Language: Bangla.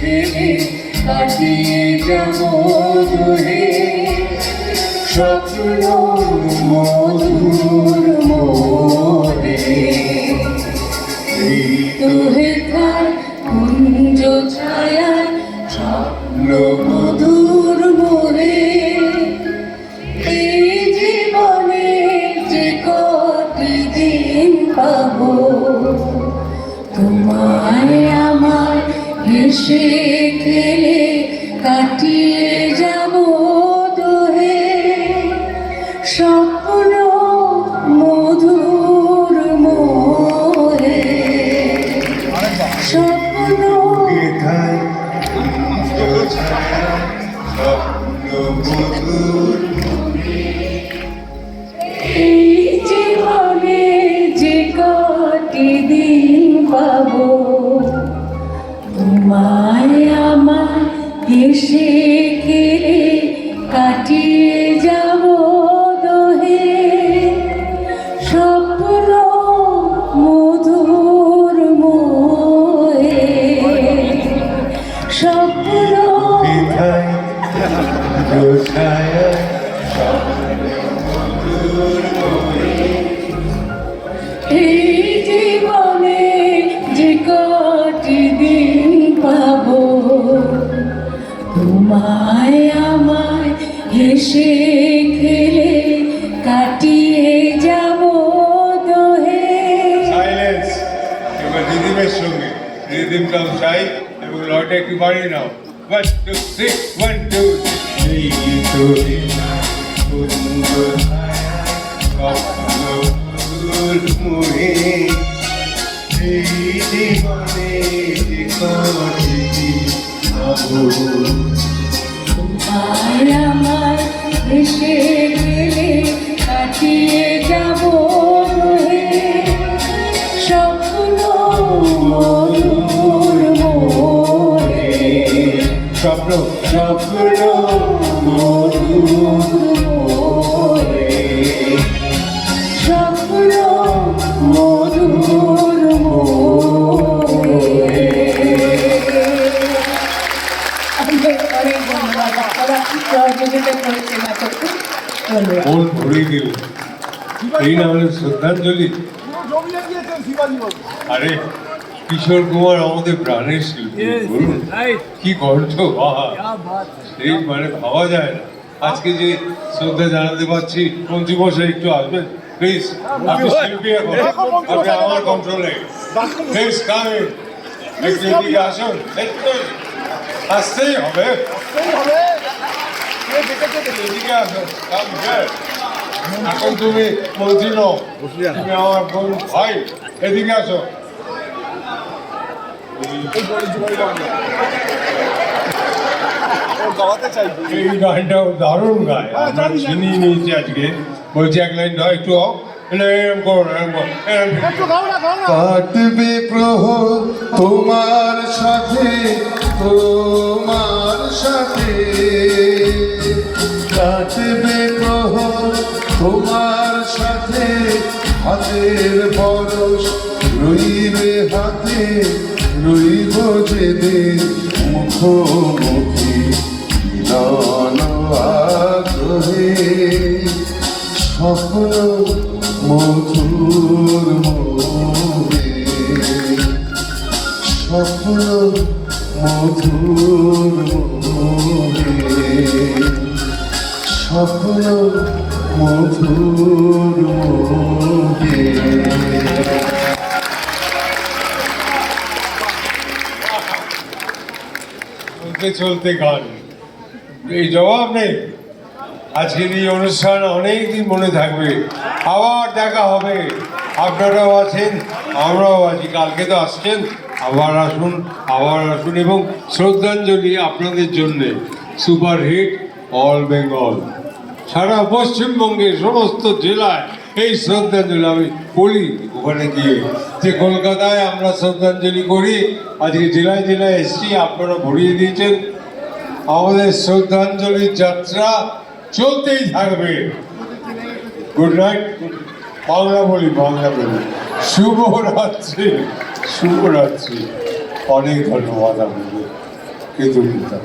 থেকে কাটিয়ে যাব দূরে। স্বপ্ন মধুর মোরে তোহে তার কুঞ্জ ছায়া স্বপ্ন হেসে খেলে কাটিয়ে যাব দোহে। স্বপ্ন মধুর মোহে। স্বপ্ন কোথায় স্বপ্ন মধুর এই জীবনে যে কটি দিন পাবো হেসে খেলে কাটিয়ে যাব দোহে স্বপ্ন মধুর মোহে স্বপ্ন তোমায় আমায় হেসে খেলে কাটিয়ে যাব দোহে সাইলেন্স এবার রিদিমের সঙ্গে রিদিমটাও চাই এবং লয়টা একটু বাড়িয়ে নাও one two three one two এই তোরে মোহে এই জীবনে কটি দিন স্বপ্ন মধুর স্বপ্ন মধুর মন ভরে গেল। এই না হলে শ্রদ্ধাঞ্জলি আরে কিশোর কুমার আমাদের প্রাণের শিল্পী বলুন। কি কণ্ঠ এই মানে ভাবা যায় না। আজকে যে শ্রদ্ধা জানাতে পারছি মন্ত্রীমশাই একটু আসবেন? প্লিজ আপনি শিল্পী এখন। আপনি আমার কন্ট্রোলে প্লিজ কামিং একটু এদিকে আসুন। আসতেই হবে। এদিকে এখন তুমি মন্ত্রী নও। তুমি আমার ভাই। এদিকে আসো। এই বড় জীবনী বাংলা। গাওয়াতে চাইছি এই গানটাও দারুণ গায়। হ্যাঁ, নিয়েছি আজকে। বলছি এক লাইন একটু কাটবে প্রহর তোমার সাথে তোমার সাথে। কাটবে প্রহর তোমার সাথে হাতের বরস রইবে হাতে। রইব যেদিন মুখোমুখি মিলন আগ্রহে। স্বপ্ন মধুর মোহে স্বপ্ন মধুর মোহে স্বপ্ন মধুর মোহে চলতে চলতে গান। এই জবাব নেই। আজকের এই অনুষ্ঠান অনেক দিন মনে থাকবে। আবার দেখা হবে। আপনারাও আছেন, আমরাও আছি। কালকে তো আসছেন। আবার আসুন আবার আসুন এবং শ্রদ্ধাঞ্জলি আপনাদের জন্যে। Superhit, all Bengal. সারা পশ্চিমবঙ্গের সমস্ত জেলায় এই শ্রদ্ধাঞ্জলি আমি বলি, ওখানে গিয়ে। যে কলকাতায় আমরা শ্রদ্ধাঞ্জলি করি, আজকে জেলায় জেলায় এসছি, আপনারা ভরিয়ে দিয়েছেন। আমাদের শ্রদ্ধাঞ্জলির যাত্রা চলতেই থাকবে। গুড নাইট বাংলা বলি বাংলা বলি। শুভ রাত্রি শুভ রাত্রি। অনেক ধন্যবাদ আপনাকে। কৃতজ্ঞতা